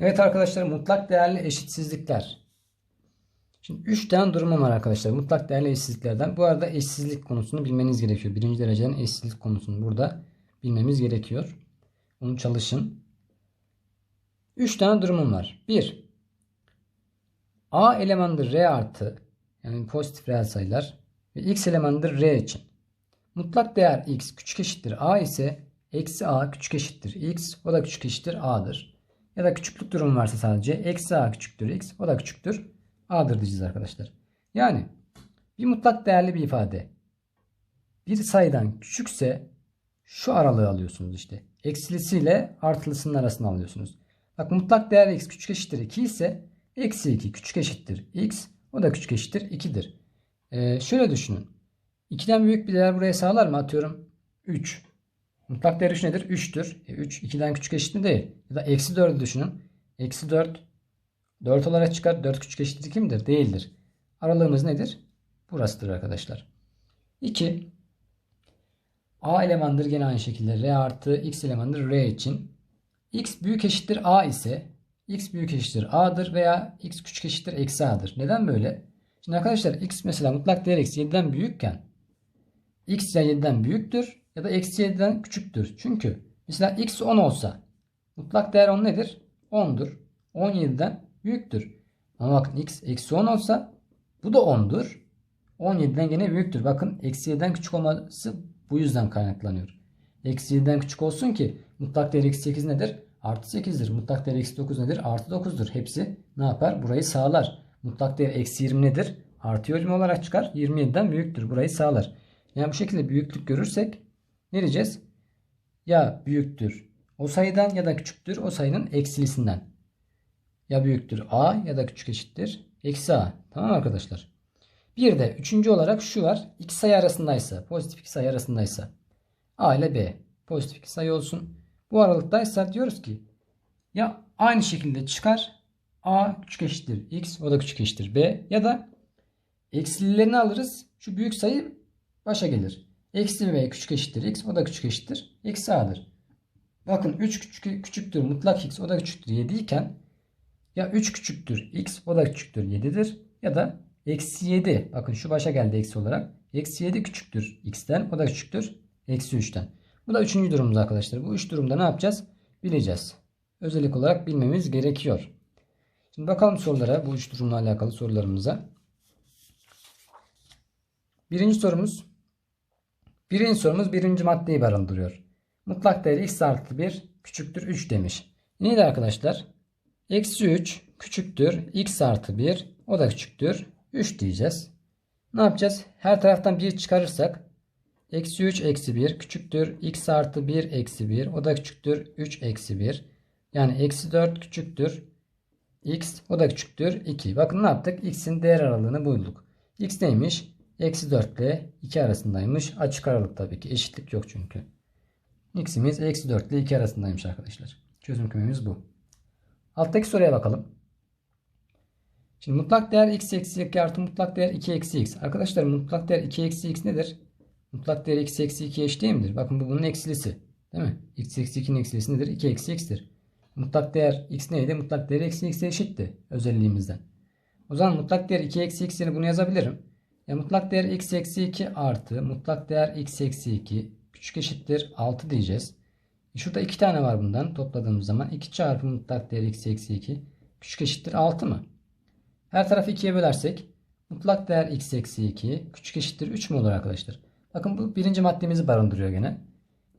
Evet arkadaşlar mutlak değerli eşitsizlikler. Şimdi 3 tane durumum var arkadaşlar. Mutlak değerli eşitsizliklerden. Bu arada eşsizlik konusunu bilmeniz gerekiyor. Birinci dereceden eşsizlik konusunu burada bilmemiz gerekiyor. Onu çalışın. 3 tane durumum var. 1. A elemandır R artı yani pozitif reel sayılar ve X elemandır R için. Mutlak değer X küçük eşittir A ise eksi A küçük eşittir X o da küçük eşittir A'dır. Ya da küçüklük durumu varsa sadece eksi A küçüktür X o da küçüktür A'dır diyeceğiz arkadaşlar. Yani bir mutlak değerli bir ifade bir sayıdan küçükse şu aralığı alıyorsunuz işte. Eksilisiyle artılısının arasını alıyorsunuz. Bak mutlak değer x küçük eşittir 2 ise eksi 2 küçük eşittir x o da küçük eşittir 2'dir. Ee, şöyle düşünün. 2'den büyük bir değer buraya sağlar mı? Atıyorum 3. Mutlak değer 3 nedir? 3'tür. E, 3 2'den küçük eşit mi değil? Ya da eksi 4'ü düşünün. Eksi 4 4 olarak çıkar. 4 küçük eşittir 2 midir? Değildir. Aralığımız nedir? Burasıdır arkadaşlar. 2. A elemandır gene aynı şekilde R artı X elemandır R için. X büyük eşittir A ise X büyük eşittir A'dır veya X küçük eşittir eksi A'dır. Neden böyle? Şimdi arkadaşlar X mesela mutlak değer eksi 7'den büyükken X ya 7'den büyüktür ya da eksi 7'den küçüktür. Çünkü mesela X 10 olsa mutlak değer 10 nedir? 10'dur. 17'den büyüktür. Ama bakın X eksi 10 olsa bu da 10'dur. 17'den gene büyüktür. Bakın eksi 7'den küçük olması bu yüzden kaynaklanıyor. Eksi 7'den küçük olsun ki mutlak değer eksi 8 nedir? Artı 8'dir. Mutlak değer eksi 9 nedir? Artı 9'dur. Hepsi ne yapar? Burayı sağlar. Mutlak değer eksi 20 nedir? Artı 20 olarak çıkar. 27'den büyüktür. Burayı sağlar. Yani bu şekilde büyüklük görürsek ne diyeceğiz? Ya büyüktür o sayıdan ya da küçüktür o sayının eksilisinden. Ya büyüktür a ya da küçük eşittir eksi a. Tamam arkadaşlar? Bir de üçüncü olarak şu var. İki sayı arasındaysa, pozitif iki sayı arasındaysa A ile B pozitif iki sayı olsun. Bu aralıktaysa diyoruz ki ya aynı şekilde çıkar A küçük eşittir X o da küçük eşittir B ya da eksililerini alırız. Şu büyük sayı başa gelir. Eksi B küçük eşittir X o da küçük eşittir eksi A'dır. Bakın 3 küçük, küçüktür mutlak X o da küçüktür 7 iken ya 3 küçüktür X o da küçüktür 7'dir ya da Eksi 7. Bakın şu başa geldi eksi olarak. Eksi 7 küçüktür x'ten. O da küçüktür. Eksi 3'ten. Bu da üçüncü durumumuz arkadaşlar. Bu üç durumda ne yapacağız? Bileceğiz. Özellik olarak bilmemiz gerekiyor. Şimdi bakalım sorulara. Bu üç durumla alakalı sorularımıza. Birinci sorumuz. Birinci sorumuz birinci maddeyi barındırıyor. Mutlak değeri x artı 1 küçüktür 3 demiş. Neydi arkadaşlar? Eksi 3 küçüktür x artı 1 o da küçüktür 3 diyeceğiz. Ne yapacağız? Her taraftan 1 çıkarırsak eksi 3 eksi 1 küçüktür. x artı 1 eksi 1 o da küçüktür. 3 eksi 1 yani eksi 4 küçüktür. x o da küçüktür. 2. Bakın ne yaptık? x'in değer aralığını bulduk. x neymiş? Eksi 4 ile 2 arasındaymış. Açık aralık tabii ki. Eşitlik yok çünkü. x'imiz eksi 4 ile 2 arasındaymış arkadaşlar. Çözüm kümemiz bu. Alttaki soruya bakalım. Şimdi mutlak değer x eksi 2 artı mutlak değer 2 eksi x. Arkadaşlar mutlak değer 2 eksi x nedir? Mutlak değer x eksi 2 eşit değil midir? Bakın bu bunun eksilisi. Değil mi? x eksi 2'nin eksilisi nedir? 2 eksi x'tir. Mutlak değer x neydi? Mutlak değer eksi x'e eşitti özelliğimizden. O zaman mutlak değer 2 eksi x yerine bunu yazabilirim. E, mutlak değer x eksi 2 artı mutlak değer x eksi 2 küçük eşittir 6 diyeceğiz. E, şurada 2 tane var bundan topladığımız zaman 2 çarpı mutlak değer x eksi 2 küçük eşittir 6 mı? Her tarafı 2'ye bölersek mutlak değer x eksi 2 küçük eşittir 3 mü olur arkadaşlar? Bakın bu birinci maddemizi barındırıyor gene.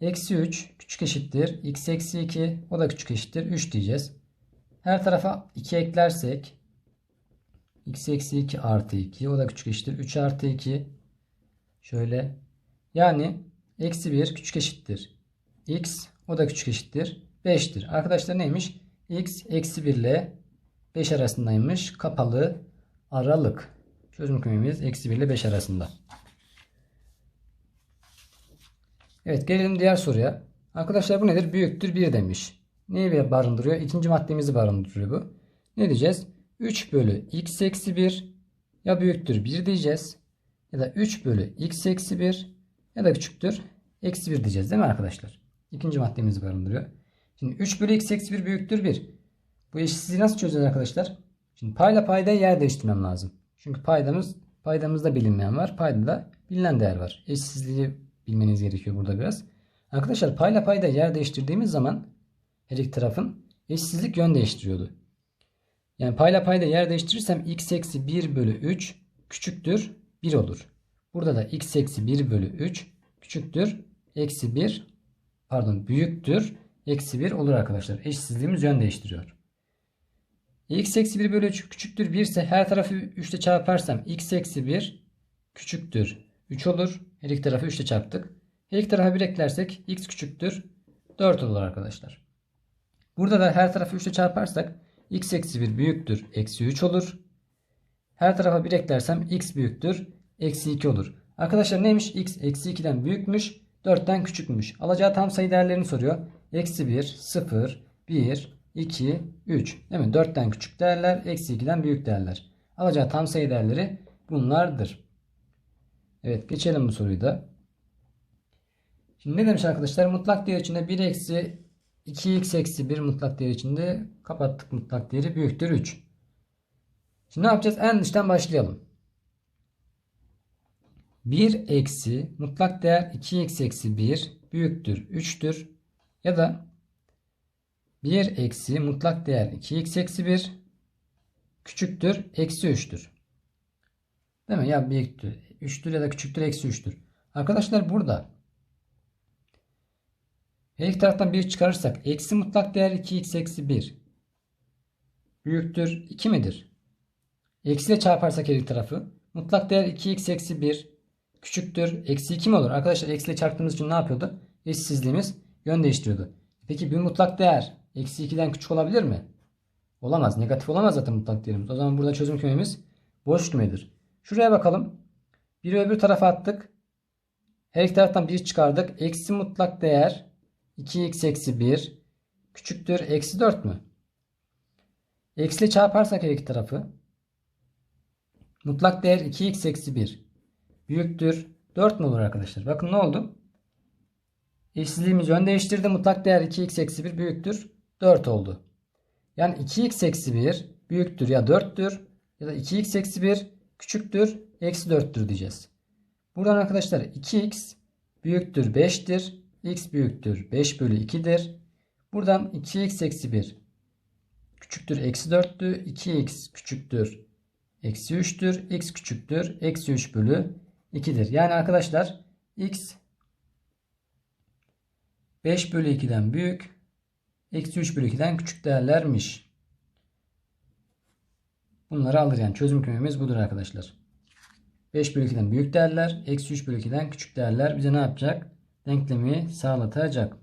Eksi 3 küçük eşittir x eksi 2 o da küçük eşittir 3 diyeceğiz. Her tarafa 2 eklersek x eksi 2 artı 2 o da küçük eşittir 3 artı 2 şöyle yani eksi 1 küçük eşittir x o da küçük eşittir 5'tir. Arkadaşlar neymiş? x eksi 1 ile 5 arasındaymış. Kapalı aralık. Çözüm kümemiz eksi 1 ile 5 arasında. Evet gelelim diğer soruya. Arkadaşlar bu nedir? Büyüktür 1 demiş. Neyi barındırıyor? İkinci maddemizi barındırıyor bu. Ne diyeceğiz? 3 bölü x eksi 1 ya büyüktür 1 diyeceğiz. Ya da 3 bölü x eksi 1 ya da küçüktür eksi 1 diyeceğiz değil mi arkadaşlar? İkinci maddemizi barındırıyor. Şimdi 3 bölü x eksi 1 büyüktür 1. Bu eşitsizliği nasıl çözeceğiz arkadaşlar? Şimdi payla paydayı yer değiştirmem lazım. Çünkü paydamız paydamızda bilinmeyen var. Paydada bilinen değer var. Eşitsizliği bilmeniz gerekiyor burada biraz. Arkadaşlar payla payda yer değiştirdiğimiz zaman her iki tarafın eşitsizlik yön değiştiriyordu. Yani payla payda yer değiştirirsem x eksi 1 bölü 3 küçüktür 1 olur. Burada da x eksi 1 bölü 3 küçüktür eksi 1 pardon büyüktür eksi 1 olur arkadaşlar. Eşitsizliğimiz yön değiştiriyor. x eksi 1 bölü 3 küçüktür 1 ise her tarafı 3 ile çarparsam x eksi 1 küçüktür 3 olur. Her iki tarafı 3 ile çarptık. Her iki tarafa 1 eklersek x küçüktür 4 olur arkadaşlar. Burada da her tarafı 3 ile çarparsak x eksi 1 büyüktür eksi 3 olur. Her tarafa 1 eklersem x büyüktür eksi 2 olur. Arkadaşlar neymiş? x eksi 2'den büyükmüş 4'ten küçükmüş. Alacağı tam sayı değerlerini soruyor. Eksi 1, 0, 1, 2, 3. Değil mi? 4'ten küçük değerler, eksi 2'den büyük değerler. Alacağı tam sayı değerleri bunlardır. Evet geçelim bu soruyu da. Şimdi ne demiş arkadaşlar? Mutlak değer içinde 1 eksi 2x eksi 1 mutlak değer içinde kapattık mutlak değeri büyüktür 3. Şimdi ne yapacağız? En dıştan başlayalım. 1 eksi mutlak değer 2x eksi 1 büyüktür 3'tür. Ya da 1 eksi mutlak değer 2x eksi 1 küçüktür eksi 3'tür. Değil mi? Ya büyüktür. 3'tür ya da küçüktür eksi 3'tür. Arkadaşlar burada her iki taraftan 1 çıkarırsak eksi mutlak değer 2x eksi 1 büyüktür 2 midir? Eksi ile çarparsak her iki tarafı mutlak değer 2x eksi 1 küçüktür eksi 2 mi olur? Arkadaşlar eksi ile çarptığımız için ne yapıyordu? Eşitsizliğimiz yön değiştiriyordu. Peki bir mutlak değer eksi 2'den küçük olabilir mi? Olamaz. Negatif olamaz zaten mutlak değerimiz. O zaman burada çözüm kümemiz boş kümedir. Şuraya bakalım. Biri öbür tarafa attık. Her iki taraftan 1 çıkardık. Eksi mutlak değer 2x eksi 1 küçüktür. Eksi 4 mü? Eksi ile çarparsak her iki tarafı. Mutlak değer 2x eksi 1 büyüktür. 4 mü olur arkadaşlar? Bakın ne oldu? Eşsizliğimiz yön değiştirdi. Mutlak değer 2x eksi 1 büyüktür. 4 oldu. Yani 2x eksi 1 büyüktür ya 4'tür ya da 2x eksi 1 küçüktür eksi 4'tür diyeceğiz. Buradan arkadaşlar 2x büyüktür 5'tir. X büyüktür 5 bölü 2'dir. Buradan 2x eksi 1 küçüktür eksi 4'tü. 2x küçüktür eksi 3'tür. x küçüktür eksi 3 bölü 2'dir. Yani arkadaşlar x 5 bölü 2'den büyük eksi 3 bölü 2'den küçük değerlermiş. Bunları alır yani çözüm kümemiz budur arkadaşlar. 5 bölü 2'den büyük değerler eksi 3 bölü 2'den küçük değerler bize ne yapacak? Denklemi sağlatacak.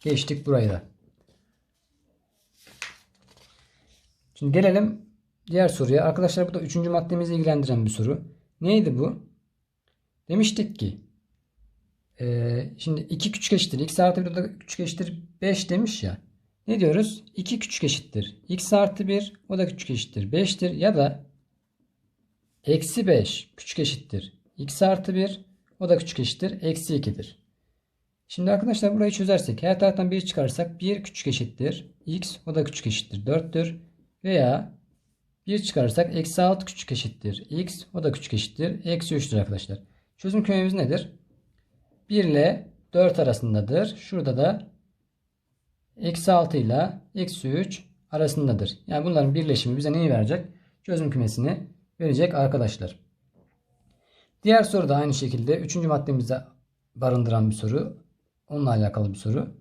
Geçtik burayı da. Şimdi gelelim diğer soruya. Arkadaşlar bu da 3. maddemizi ilgilendiren bir soru. Neydi bu? Demiştik ki ee, şimdi 2 küçük eşittir. X artı 1 da küçük eşittir 5 demiş ya. Ne diyoruz? 2 küçük eşittir. X artı 1 o da küçük eşittir 5'tir. Ya da eksi 5 küçük eşittir. X artı 1 o da küçük eşittir. Eksi 2'dir. Şimdi arkadaşlar burayı çözersek her taraftan 1 çıkarsak 1 küçük eşittir. X o da küçük eşittir 4'tür. Veya 1 çıkarırsak eksi 6 küçük eşittir. X o da küçük eşittir. Eksi 3'tür arkadaşlar. Çözüm kümemiz nedir? 1 ile 4 arasındadır. Şurada da eksi 6 ile eksi 3 arasındadır. Yani bunların birleşimi bize neyi verecek? Çözüm kümesini verecek arkadaşlar. Diğer soru da aynı şekilde 3. maddemizde barındıran bir soru. Onunla alakalı bir soru.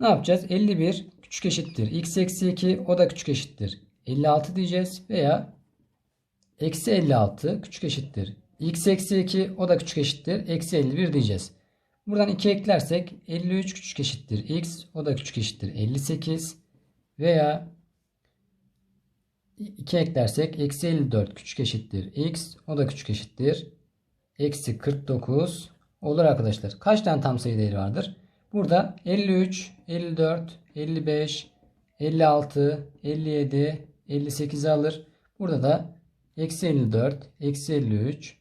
Ne yapacağız? 51 küçük eşittir. X eksi 2 o da küçük eşittir. 56 diyeceğiz. Veya eksi 56 küçük eşittir. X eksi 2 o da küçük eşittir. Eksi 51 diyeceğiz. Buradan 2 eklersek 53 küçük eşittir x. O da küçük eşittir 58. Veya 2 eklersek eksi 54 küçük eşittir x. O da küçük eşittir. Eksi 49 olur arkadaşlar. Kaç tane tam sayı değeri vardır? Burada 53, 54, 55, 56, 57, 58 alır. Burada da eksi 54, eksi 53,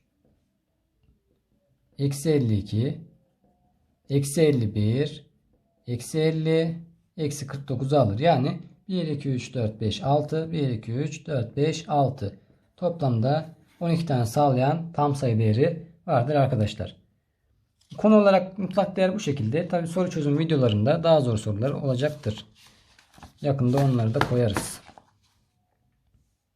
eksi 52, eksi 51, eksi 50, eksi 49'u alır. Yani 1, 2, 3, 4, 5, 6. 1, 2, 3, 4, 5, 6. Toplamda 12 tane sağlayan tam sayı değeri vardır arkadaşlar. Konu olarak mutlak değer bu şekilde. Tabi soru çözüm videolarında daha zor sorular olacaktır. Yakında onları da koyarız.